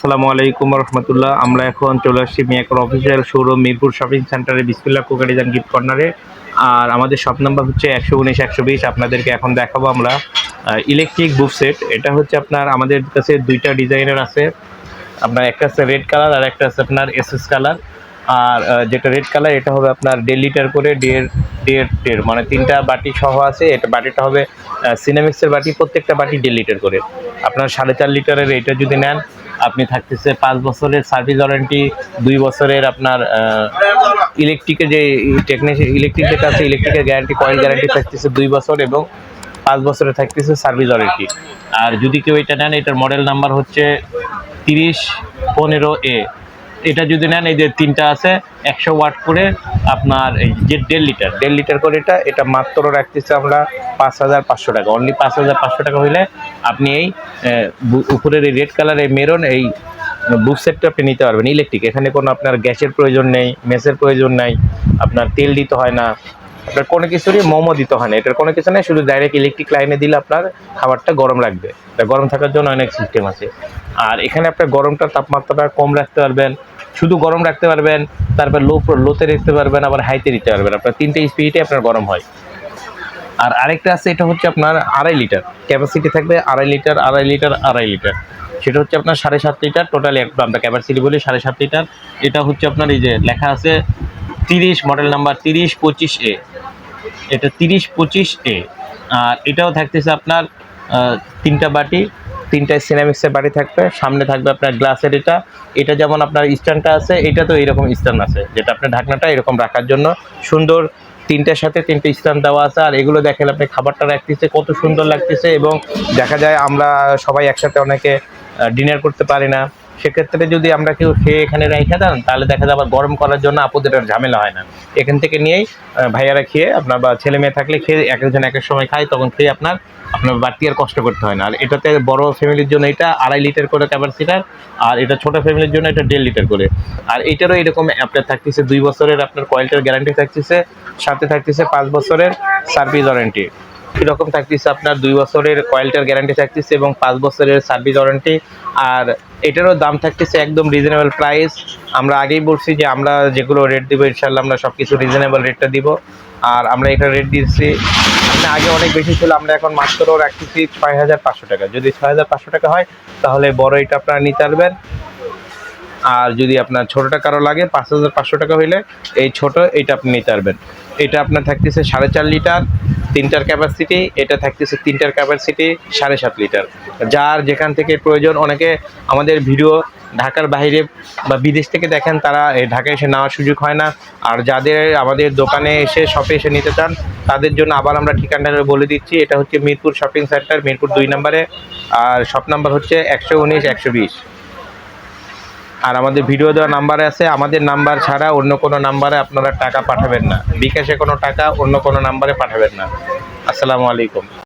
আসসালামু আলাইকুম রহমতুল্লাহ আমরা এখন চলে আসছি মিয়াকর অফিসিয়াল শোরুম মিরপুর শপিং সেন্টারে। বিসমিল্লা কোকারিজান গিফট কর্নারে। আর আমাদের শপ নাম্বার হচ্ছে একশো উনিশ, একশো বিশ। আপনাদেরকে এখন দেখাবো আমরা ইলেকট্রিক বুফ সেট এটা হচ্ছে আপনার, আমাদের কাছে দুইটা ডিজাইনের আছে। আপনার একটা আছে রেড কালার আর একটা আছে আপনার এস এস কালার আর যেটা রেড কালার এটা হবে আপনার দেড় লিটার করে দেড় দেড় দেড় মানে তিনটা বাটি সহ আছে। এটা বাটিটা হবে সিনেমিক্সের বাটি, প্রত্যেকটা বাটি দেড় লিটার করে। আপনার সাড়ে চার লিটারের এটা যদি নেন, আপনি থাকতেছে পাঁচ বছরের সার্ভিস ওয়ারেন্টি দুই বছরের আপনার ইলেকট্রিকের যে টেকনিশিয়ান ইলেকট্রিক যেটা আছে ইলেকট্রিকের গ্যারান্টি কয়েল গ্যারান্টি থাকতেছে দুই বছর এবং পাঁচ বছরে থাকতেছে সার্ভিস ওয়ারেন্টি আর যদি কেউ এটা নেন, এটার মডেল নাম্বার হচ্ছে তিরিশ পনেরো এ এটা যদি নেন, এই যে তিনটা আছে, একশো ওয়াট করে আপনার এই যে দেড় লিটার। দেড় লিটার করে এটা এটা মাত্র রাখতেছে আমরা পাঁচ হাজার পাঁচশো টাকা। অনলি পাঁচ হাজার পাঁচশো টাকা হইলে আপনি এই উপরের এই রেড কালার, এই মেরন, এই বুক সেটটা আপনি নিতে পারবেন। ইলেকট্রিক এখানে কোনো আপনার গ্যাসের প্রয়োজন নেই, মেসের প্রয়োজন নাই, আপনার তেল দিতে হয় না। আপনার কোনো কিছুরই মোমো দিতে হয় না। এটার কোনো কিছু নেই, শুধু ডাইরেক্ট ইলেকট্রিক লাইনে দিলে আপনার খাবারটা গরম এটা গরম থাকার জন্য অনেক সিস্টেম আছে। আর এখানে আপনার গরমটা তাপমাত্রাটা কম রাখতে পারবেন, শুধু গরম রাখতে পারবেন, তারপর লো লোতে রাখতে পারবেন, আবার হাইতে দিতে পারবেন। আপনার তিনটে স্পিডে আপনার গরম হয়। আর আরেকটা আছে, এটা হচ্ছে আপনার আড়াই লিটার। ক্যাপাসিটি থাকবে আড়াই লিটার আড়াই লিটার আড়াই লিটার। সেটা হচ্ছে আপনার সাড়ে সাত লিটার টোটালি আমরা ক্যাপাসিটি বলি সাড়ে সাত লিটার। এটা হচ্ছে আপনার এই যে লেখা আছে তিরিশ মডেল নাম্বার তিরিশ, পঁচিশ এ এটা তিরিশ, পঁচিশ এ আর এটাও থাকতেছে আপনার তিনটা বাটি তিনটায় সিনামিক্সের বাটি থাকবে। সামনে থাকবে আপনার গ্লাসের এটা। এটা যেমন আপনার স্ট্যান্ডটা আছে, এটা তো এরকম স্ট্যান্ড আছে, যেটা আপনার ঢাকনাটা এরকম রাখার জন্য সুন্দর। তিনটার সাথে তিনটে স্ট্যান্ড দেওয়া আছে। আর এগুলো দেখেন আপনি খাবারটা রাখতেছে, কত সুন্দর লাগতেছে। এবং দেখা যায় আমরা সবাই একসাথে অনেকে ডিনার করতে পারি না। সেক্ষেত্রে যদি আমরা কেউ খেয়ে এখানে রেখে দেন, তাহলে দেখা যায় আবার গরম করার জন্য আপুদের আর ঝামেলা হয় না। এখান থেকে নিয়েই ভাইয়ারা খেয়ে আপনার বা ছেলে মেয়ে থাকলে খেয়ে এক একজন এক এক সময় খায়, তখন খেয়ে আপনার আপনার বাড়তি আর কষ্ট করতে হয় না। আর এটাতে বড় ফ্যামিলির জন্য এটা আড়াই লিটার করে ক্যাপাসিটার আর এটা ছোট ফ্যামিলির জন্য এটা দেড় লিটার করে। আর এটারও এরকম আপনার থাকতেছে দুই বছরের আপনার কয়েলটার গ্যারান্টি থাকতেছে, সাথে থাকতেছে পাঁচ বছরের সার্ভিস ওয়ারেন্টি এরকম থাকতেছে আপনার দুই বছরের কয়েলটার গ্যারান্টি থাকতেছে এবং পাঁচ বছরের সার্ভিস ওয়ারেন্টি আর এটারও দাম থাকতেছে একদম রিজনেবল প্রাইস আমরা আগেই বলছি যে আমরা যেগুলো রেট দিব ইনশাল্লাহ আমরা সব কিছু রিজনেবল রেটটা দিব। আর আমরা এখানে রেট দিচ্ছি মানে আগে অনেক বেশি ছিল, আমরা এখন মাত্র রাখতেছি ছয় হাজার পাঁচশো টাকা। যদি ছয় হাজার পাঁচশো টাকা হয়, তাহলে বড় এটা আপনারা নিতে পারবেন। আর যদি আপনার ছোটোটা কারও লাগে পাঁচ হাজার পাঁচশো টাকা হইলে, এই ছোট এইটা আপনি নিতে পারবেন। এটা আপনার থাকতেছে সাড়ে চার লিটার। তিনটার ক্যাপাসিটি এটা থাকতেছে তিনটার ক্যাপাসিটি সাড়ে সাত লিটার যার যেখান থেকে প্রয়োজন, অনেকে আমাদের ভিডিও ঢাকার বাইরে বা বিদেশ থেকে দেখেন, তারা ঢাকায় এসে নেওয়ার সুযোগ হয় না। আর যাদের আমাদের দোকানে এসে শপে এসে নিতে চান, তাদের জন্য আবার আমরা ঠিকানাটা বলে দিচ্ছি। এটা হচ্ছে মিরপুর শপিং সেন্টার মিরপুর দুই নম্বরে। আর শপ নাম্বার হচ্ছে একশো উনিশ, একশো বিশ। আর আমাদের ভিডিও দেওয়া নাম্বারে আছে, আমাদের নাম্বার ছাড়া অন্য কোনো নাম্বারে আপনারা টাকা পাঠাবেন না। বিকাশে কোনো টাকা অন্য কোনো নাম্বারে পাঠাবেন না। আসসালামু আলাইকুম।